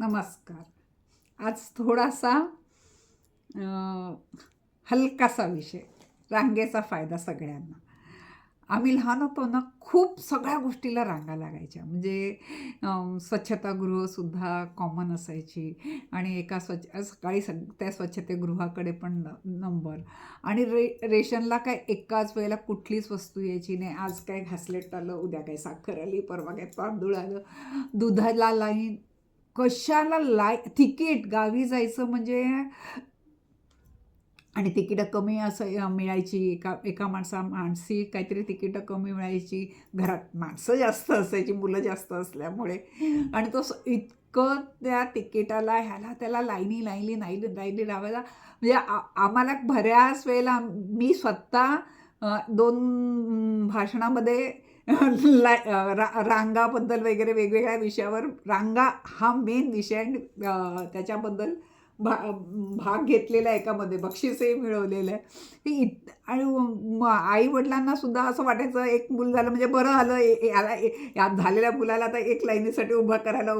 नमस्कार. आज थोडासा हलकासा विषय रांगेचा फायदा सगळ्यांना. आम्ही लहान होतो ना खूप सगळ्या गोष्टीला रांगा लागायच्या. म्हणजे स्वच्छतागृहसुद्धा कॉमन असायची आणि एका स्वच्छ सकाळी सग त्या स्वच्छतेगृहाकडे पण न नंबर आणि रे रेशनला काय एकाच वेळेला कुठलीच वस्तू यायची नाही. आज काय घासलेट आलं उद्या काय साखर आली परवा काय तांदूळ आलं. दुधाला लाईन कशाला लाय तिकीट गावी जायचं म्हणजे? आणि तिकीटं कमी असं मिळायची एका एका माणसा माणसी काहीतरी तिकीटं कमी मिळायची. घरात माणसं जास्त असायची मुलं जास्त असल्यामुळे. आणि तो इतकं त्या तिकिटाला ह्याला त्याला लाईनी लाईनी लाईनी लाईनी लावायला म्हणजे आ आम्हाला बऱ्याच वेळेला मी स्वतः दोन भाषणामध्ये ला रा रांगाबद्दल वगैरे वेगवेगळ्या विषयावर रांगा हा मेन विषय आणि त्याच्याबद्दल भा भाग घेतलेला आहे एकामध्ये बक्षीसही मिळवलेलं आहे. हे इत आणि आई वडिलांना सुद्धा असं वाटायचं एक मूल झालं म्हणजे बरं आलं ए- याला या झालेल्या मुलाला आता एक लाईनीसाठी उभं करायला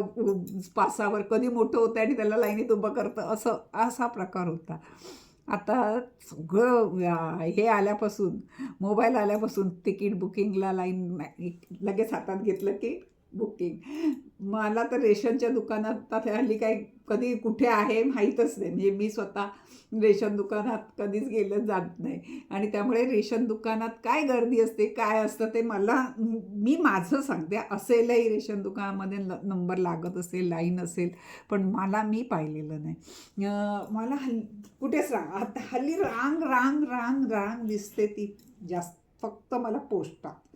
पासावर पाच कधी मोठं होतं आणि त्याला लाईनीत उभं करतं असं असा प्रकार होता. आता सगळं हे आल्यापासून मोबाईल आल्यापासून तिकीट बुकिंगला लाईन लगेच हातात घेतलं की बुकिंग मला तर रेशनच्या दुकानात आता हल्ली काय कधी कुठे आहे माहीतच नाही. म्हणजे मी स्वतः रेशन दुकानात कधीच गेलं जात नाही. आणि त्यामुळे रेशन दुकानात काय गर्दी असते काय असतं ते मला मी माझं सांगते. असेलही रेशन दुकानामध्ये ल नंबर लागत असेल लाईन असेल पण मला मी पाहिलेलं नाही. मला हल् कुठेच रांग आता हल्ली रांग रांग रांग रांग दिसते ती जास्त. फक्त मला पोस्टात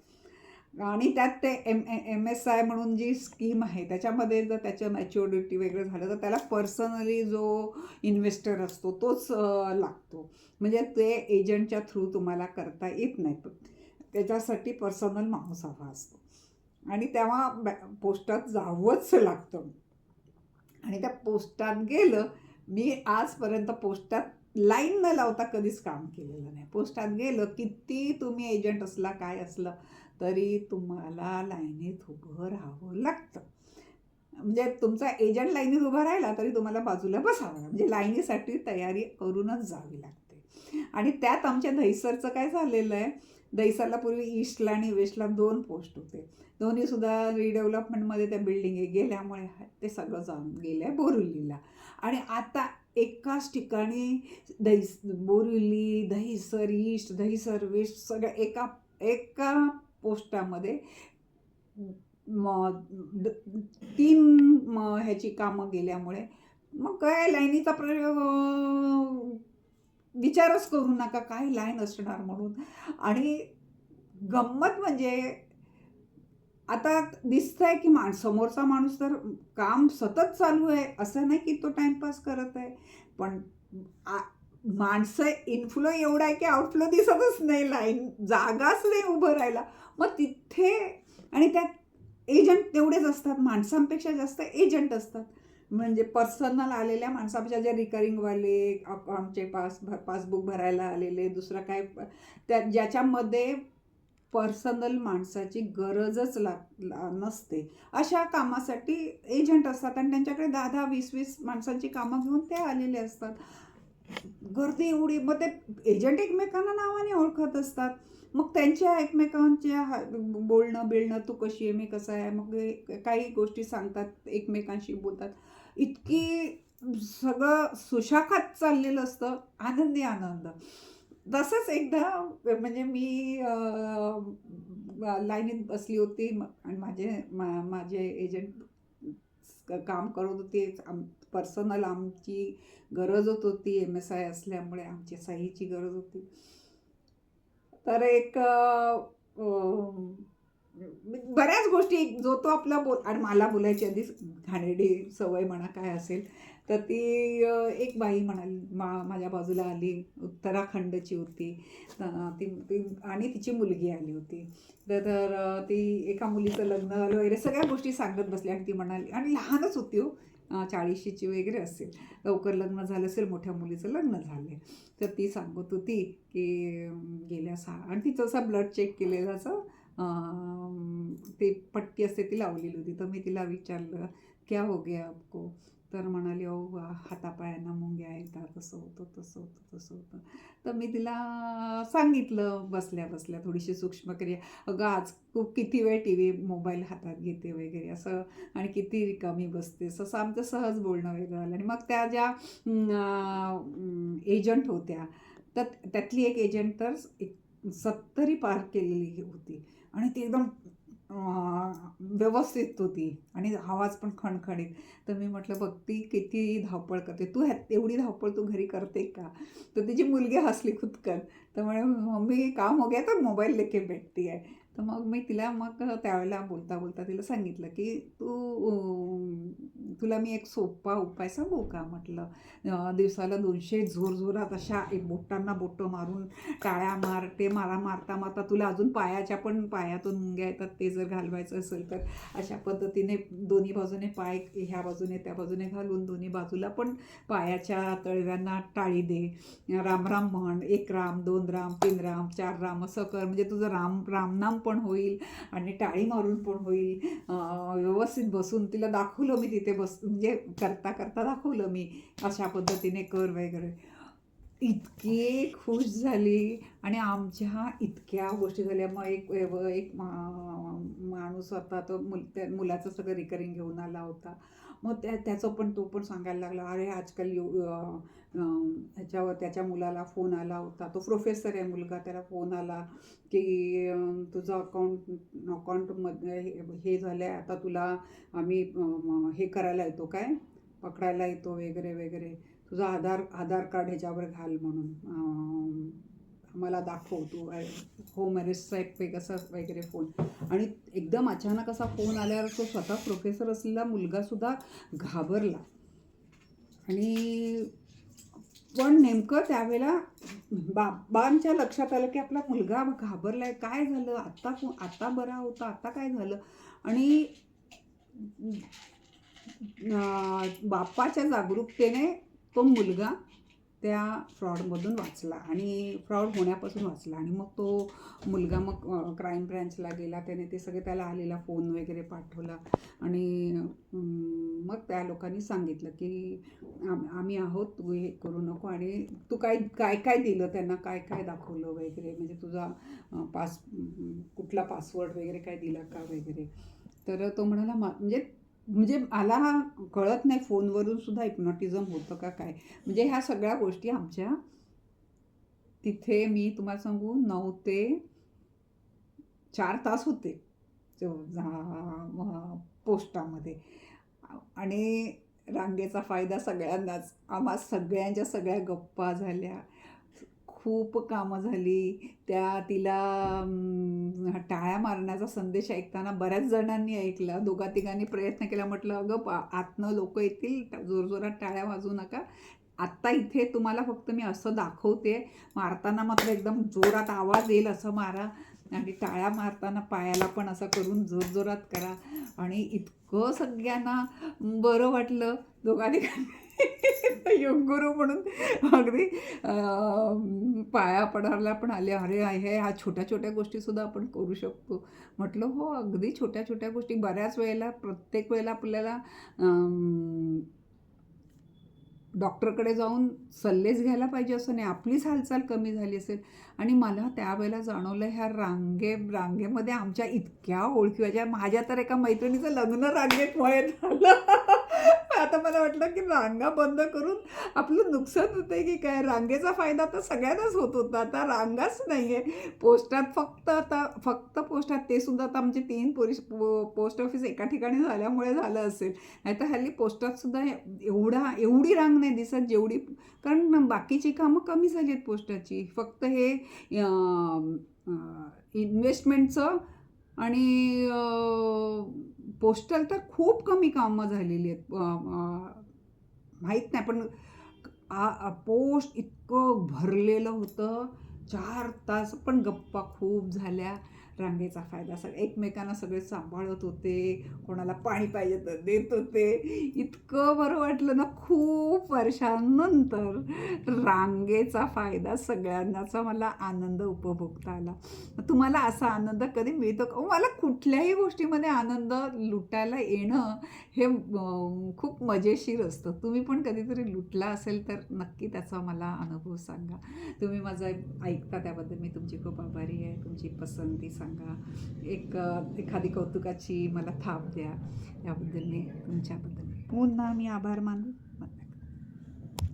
आणि त्यात ते एम एम एस आय म्हणून जी स्कीम आहे त्याच्यामध्ये जर त्याचं मॅच्युरिटी वगैरे झालं तर त्याला पर्सनली जो इन्व्हेस्टर असतो तोच लागतो. म्हणजे ते एजंटच्या थ्रू तुम्हाला करता येत नाही. त्याच्यासाठी पर्सनल माणूस हवा असतो. आणि तेव्हा बॅ पोस्टात जावंच लागतं. आणि त्या पोस्टात गेलं मी आजपर्यंत पोस्टात लाईन न लावता कधीच काम केलेलं नाही. पोस्टात गेलं किती तुम्ही एजंट असला काय असलं तरी तुम्हाला लाईनीत उभं राहावं लागतं. म्हणजे तुमचा एजंट लाईनीत उभा राहिला तरी तुम्हाला बाजूला बसावं लागतं. म्हणजे लाईनीसाठी तयारी करूनच जावी लागते. आणि त्यात आमच्या दहिसरचं काय झालेलं आहे? दहिसरला पूर्वी ईस्टला आणि वेस्टला दोन पोस्ट होते. दोन्हीसुद्धा रिडेव्हलपमेंटमध्ये त्या बिल्डिंग गेल्यामुळे ते सगळं जाऊन गेलं आहे बोरिवलीला. आणि आता एकाच ठिकाणी दहिस बोरिवली दहिसर ईस्ट दहिसर वेस्ट सगळं एका एका पोस्टामध्ये म द- तीन म ह्याची कामं गेल्यामुळे मग काय लाईनीचा प्रयोग विचारच करू नका काय लाईन असणार म्हणून. आणि गंमत म्हणजे आता दिसतंय की माण समोरचा माणूस तर काम सतत चालू आहे असं नाही की तो टाइमपास करत आहे. पण आ- माणसं इनफ्लो एवढा आहे की आउटफ्लो दिसतच नाही लाईन जागाच नाही उभं राहायला. मग तिथे आणि त्यात एजंट तेवढेच असतात. माणसांपेक्षा जास्त एजंट असतात. म्हणजे पर्सनल आलेल्या माणसापेक्षा जे रिकरिंगवाले अकाउंटचे पास पासबुक भरायला आलेले दुसरं काय त्या ज्याच्यामध्ये पर्सनल माणसाची गरजच लाग ला- नसते. अशा कामासाठी एजंट असतात. आणि त्यांच्याकडे दहा दहा वीस वीस माणसांची कामं घेऊन ते आलेले असतात. गर्दी एवढी मग ते एजंट एकमेकांना नावाने ओळखत असतात. मग त्यांच्या एकमेकांच्या बोलणं बिळणं तू कशी आहे मी कसं आहे मग काही गोष्टी सांगतात एकमेकांशी बोलतात. इतकी सगळं सुशाखात चाललेलं असतं आनंदी आनंद. तसंच एकदा म्हणजे मी लाईनीत बसली होती आणि माझे मा माझे एजंट काम करत होते. आम पर्सनल आमची गरजच होती एम एस आय असल्यामुळे आमची सहीची गरज होती. तर एक बऱ्याच गोष्टी जो तो आपला बोल आणि मला बोलायची आधी घाणेरडी सवय म्हणा काय असेल तर ती एक बाई म्हणाली मा माझ्या बाजूला आली उत्तराखंडची होती ती ती आणि तिची मुलगी आली होती. तर ती एका मुलीचं लग्न झालं वगैरे सगळ्या गोष्टी सांगत बसली आणि ती म्हणाली आणि लहानच होती हो चाळीशीची वगैरे असेल. लवकर लग्न झालं असेल मोठ्या मुलीचं लग्न झालं तर ती सांगत होती की गेल्या सहा आणि तिचं असा ब्लड चेक केलेलाचं असं ते पट्टी असते ती लावलेली होती. तर मी तिला विचारलं क्या हो गया आपको? तर म्हणाली अहो हातापायांना मुंग्या येतात. तसं होतं तसं होतं तसं होतं. तर मी तिला सांगितलं बसल्या बसल्या थोडीशी सूक्ष्मक्रिया. अगं आज खूप किती वेळ टी व्ही मोबाईल हातात घेते वगैरे असं आणि किती रिकामी बसते. असं आमचं सहज बोलणं वगैरे झालं. आणि मग त्या ज्या एजंट होत्या तर त्यातली एक एजंट तर एक सत्तरी पार केलेली होती. आणि ती एकदम व्यवस्थित होती आणि आवाज पण खणखणीत. तर मी म्हटलं बघ ती किती धावपळ करते. तू ह्या एवढी धावपळ तू घरी करते का? तर तिची मुलगी हसली खुदकन. तर म्हणे मम्मी काम हो गया तर मोबाईल लेके बैठती आहे तर मग मी तिला मग त्यावेळेला बोलता बोलता तिला सांगितलं की तू तुला मी एक सोपा उपाय सांगू का? म्हटलं दिवसाला दोनशे झोरझोरात अशा एक बोटांना बोटं मारून टाळ्या मार ते मारा मारता मारता तुला अजून पायाच्या पण पायातून मुंग्या येतात ते जर घालवायचं असेल तर. अशा पद्धतीने दोन्ही बाजूने पाय ह्या बाजूने त्या बाजूने घालून दोन्ही बाजूला पण पायाच्या तळव्यांना टाळी दे. राम राम म्हण एक राम दोन राम तीन राम चार राम असं कर. म्हणजे तुझं राम रामनाम पण होईल आणि टाळी मारून पण होईल. व्यवस्थित बसून तिला दाखवलं मी तिथे बस म्हणजे करता करता दाखवलं मी अशा पद्धतीने कर वगैरे. इतकी खुश झाली आणि आमच्या इतक्या गोष्टी झाल्या. मग एक एक मा- माणूस होता तो मुल त्या मुलाचं सगळं रिकरिंग घेऊन आला होता. मग त्या त्याचं पण तो पण सांगायला लागला अरे आजकाल यू ह्याच्यावर त्याच्या मुलाला फोन आला होता. तो प्रोफेसर आहे मुलगा त्याला फोन आला की तुझं अकाउंट अकाउंटमध्ये हे- हे झालं आहे आता तुला आम्ही हे करायला येतो काय? पकडायला येतो वगैरे वगैरे. तुझा आधार आधार कार्ड ह्याच्यावर घाल म्हणून. मला दाखव तू होम अरेस्टचा एक वेग असा वगैरे फोन आणि एकदम अचानक असा फोन आल्यावर तो स्वतः प्रोफेसर असलेला मुलगासुद्धा घाबरला. आणि पण नेमकं त्यावेळेला बाबांच्या लक्षात आलं की आपला मुलगा घाबरला आहे काय झालं? आत्ता आत्ता आता बरा होता आता काय झालं? आणि बाप्पाच्या जागरूकतेने तो मुलगा त्या फ्रॉडमधून वाचला आणि फ्रॉड होण्यापासून वाचला आणि मग तो मुलगा मग क्राईम ब्रँचला गेला. त्याने ते सगळे त्याला आलेला फोन वगैरे पाठवला आणि मग त्या लोकांनी सांगितलं की आम आम्ही आहोत तू हे करू नको आणि तू काय काय काय दिलं त्यांना? काय काय दाखवलं वगैरे? म्हणजे तुझा पास कुठला पासवर्ड वगैरे काय दिला का वगैरे? तर तो म्हणाला मा म्हणजे म्हणजे मला हा कळत नाही फोनवरून सुद्धा हिप्नॉटिझम होतं का काय? म्हणजे ह्या सगळ्या गोष्टी आमच्या तिथे मी तुम्हाला सांगू नऊ ते चार तास होते पोस्टामध्ये. आणि रांगेचा फायदा सगळ्यांनाच. आम्हा सगळ्यांच्या सगळ्या गप्पा झाल्या. खूप कामं झाली. त्या तिला टाळ्या मारण्याचा संदेश ऐकताना बऱ्याच जणांनी ऐकला. दोघा तिघांनी प्रयत्न केला. म्हटलं अगं पा- आतनं लोक येतील. जोरजोरात टाळ्या वाजू नका. आत्ता इथे तुम्हाला फक्त मी असं दाखवते. मारताना मात्र एकदम जोरात आवाज येईल असं मारा. आणि टाळ्या मारताना पायाला पण असं करून जोरजोरात करा. आणि इतकं सगळ्यांना बरं वाटलं. दोघांनी योगगुरू म्हणून. अगदी पाया पडायला पण आले अरे हे ह्या छोट्या छोट्या गोष्टीसुद्धा आपण करू शकतो. म्हटलं हो अगदी छोट्या छोट्या गोष्टी बऱ्याच वेळेला प्रत्येक वेळेला आपल्याला डॉक्टरकडे जाऊन सल्लेच घ्यायला पाहिजे असं नाही. आपलीच हालचाल कमी झाली असेल. आणि मला त्यावेळेला जाणवलं ह्या रांगे रांगेमध्ये आमच्या इतक्या ओळखी माझ्या तर एका मैत्रिणीचं लग्न रांगेत वय झालं. आता मला वाटलं की रांगा बंद करून आपलं नुकसान होतंय की काय? रांगेचा फायदा तर सगळ्यांनाच होत होता. आता रांगाच नाही आहे पोस्टात फक्त आता फक्त पोस्टात ते सुद्धा आता आमचे तीन पोलीस पो पोस्ट ऑफिस एका ठिकाणी झाल्यामुळे झालं असेल. नाही तर हल्ली पोस्टात सुद्धा एवढा एवढी रांग नाही दिसत जेवढी कारण बाकीची कामं कमी झाली आहेत पोस्टाची. फक्त हे इन्व्हेस्टमेंटचं आणि पोस्टल तर खूप कमी कामं झालेली आहेत. माहीत नाही पण आ पोस्ट इतकं भरलेलं होतं. चार तास पण गप्पा खूप झाल्या. रांगेचा फायदा सग एकमेकांना सगळे सांभाळत होते कोणाला पाणी पाहिजे तर देत होते. इतकं बरं वाटलं ना खूप वर्षांनंतर रांगेचा फायदा सगळ्यांनाचा मला आनंद उपभोगता आला. तुम्हाला असा आनंद कधी मिळतो का? मला कुठल्याही गोष्टीमध्ये आनंद लुटायला येणं हे खूप मजेशीर असतं. तुम्ही पण कधीतरी लुटला असेल तर नक्की त्याचा मला अनुभव सांगा. तुम्ही माझा ऐकता त्याबद्दल मी तुमची खूप आभारी आहे. तुमची पसंती सांगा. एक एखादी कौतुकाची मला थाप द्या. याबद्दल मी तुमच्याबद्दल पुन्हा मी आभार मानू.